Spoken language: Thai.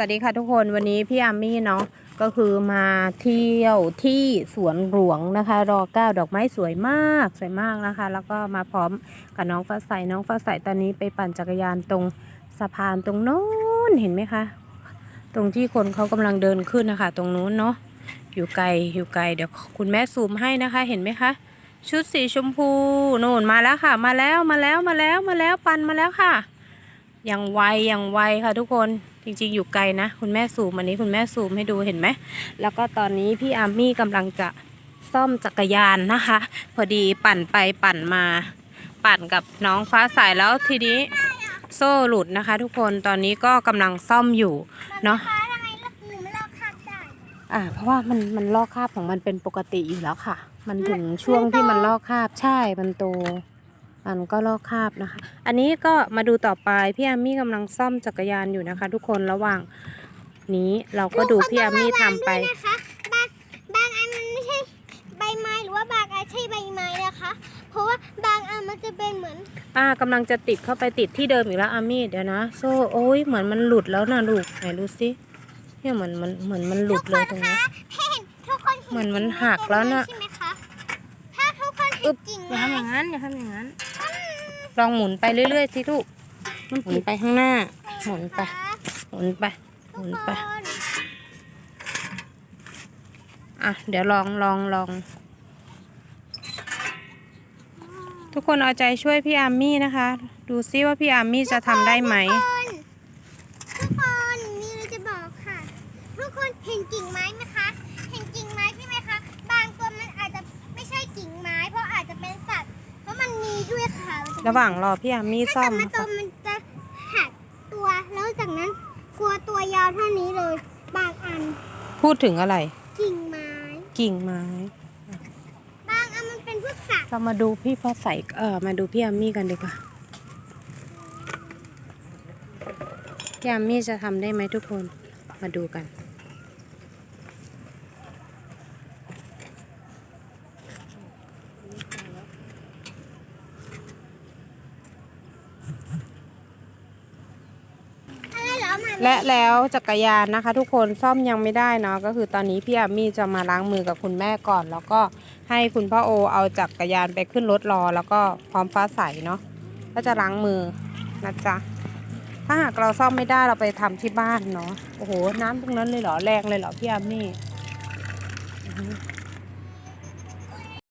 สวัสดีค่ะทุกคนวันนี้พี่อามี่เนาะก็คือมาเที่ยวที่สวนหลวงนะคะ รอเก้าดอกไม้สวยมากสวยมากนะคะ แล้วก็มาพร้อมกับน้องฟ้าใสน้องฟ้าใสตอนนี้ไปปั่นจักรยานตรงสะพานตรงโน้นเห็นไหมคะ ตรงที่คนเขากำลังเดินขึ้นนะคะ ตรงนู้นเนาะอยู่ไกลอยู่ไกลเดี๋ยวคุณแม่ซูมให้นะคะ เห็นไหมคะ ชุดสีชมพูนู่นมาแล้วค่ะ มาแล้วมาแล้วมาแล้วมาแล้วปั่นมาแล้วค่ะอย่างไวอย่างไวค่ะทุกคน จริงๆ อยู่ไกลนะ คุณแม่ซูมอันนี้คุณแม่ซูมให้ดูเห็นไหม แล้วก็ตอนนี้พี่อาร์มี่กำลังจะซ่อมจักรยานนะคะ พอดีปั่นไปปั่นมาปั่นกับน้องฟ้าใสแล้วทีนี้โซ่หลุดนะคะ ทุกคนตอนนี้ก็กำลังซ่อมอยู่เนาะฟ้าทำไมลูกหนูไม่ลอกคราบได้อ่าเพราะว่ามันมันลอกคราบของมันเป็นปกติอยู่แล้วค่ะ มันถึงช่วงที่มันลอกคราบใช่มันโต มันก็ลอกคราบนะคะ อันนี้ก็มาดูต่อไปพี่อามี่กำลังซ่อมจักรยานอยู่นะคะ ทุกคนระหว่างนี้เราก็ดูพี่อามี่ทำไปด้วยนะคะบางบางอันมันไม่ใช่ใบไม้หรือว่าบางอันใช่ใบไม้นะคะ เพราะว่าบางอันมันจะเป็นเหมือนอ่ากำลังจะติดเข้าไปติดที่เดิมอีกแล้วอามี่เดี๋ยวนะ โซ่โอ้ยเหมือนมันหลุดแล้วนะลูกไหนดูสิเนี่ยเหมือนมันเหมือนมันหลุดเลยตรงนี้ ให้เห็นทุกคนเห็นเหมือนมันหักแล้วน่ะ ใช่ไหมคะถ้าทุกคนเห็อึ๊นบกิ่งอย่าไม้ทำอย่างนั้นอย่าทำอย่างนั้น ลองหมุนไปเรื่อยๆสิลูกหมุนไปข้างหน้า หมุนไป หมุนไปหทุมุกนคไปนอะ เดี๋ยวลองลองลอง ทุกคนเอาใจช่วยพี่อาร์มี่นะคะ ดูซิว่าพี่อาร์มี่จะทำได้ไหมทุกคนทุกคนมีอะไรจะบอกค่ะ ทุกคนเห็นกิ่งไม้ไหมคะ เห็นกิ่งไม้ใช่ไหมคะ บางตัวมันอาจจะไม่ใช่กิ่งไม้ เพราะอาจจะเป็นสัตว์ เพราะมันมีด้วยค่ะ ระหว่างรอพี่อาร์มี่ซ่อถ้ามเกิดมันนะโตคะมันจะหักตัว แล้วจากนั้นกลัวตัวยาวเท่านี้เลย บางอันพูดถึงอะไร กิ่งไม้ กิ่งไม้ บางอันมันเป็นพวกสัตว์เรามาดูพี่ฟ้าใสเออมาดูพี่อาร์มี่กันดีกว่าพี่อาร์มี่จะทำได้ไหมทุกคนมาดูกัน อะไรเหรอมา และแล้วจักรยานนะคะ ทุกคนซ่อมยังไม่ได้เนาะก็คือตอนนี้พี่อามี่จะมาล้างมือกับคุณแม่ก่อน แล้วก็ให้คุณพ่อโอเอาจักรยานไปขึ้นรถรอ แล้วก็พร้อมฟ้าใสเนาะก็จะล้างมือนะจ๊ะถ้าหากเราซ่อมไม่ได้เราไปทำที่บ้านเนาะโอ้โห น้ำตรงนั้นเลยเหรอแรงเลยเหรอพี่อามี่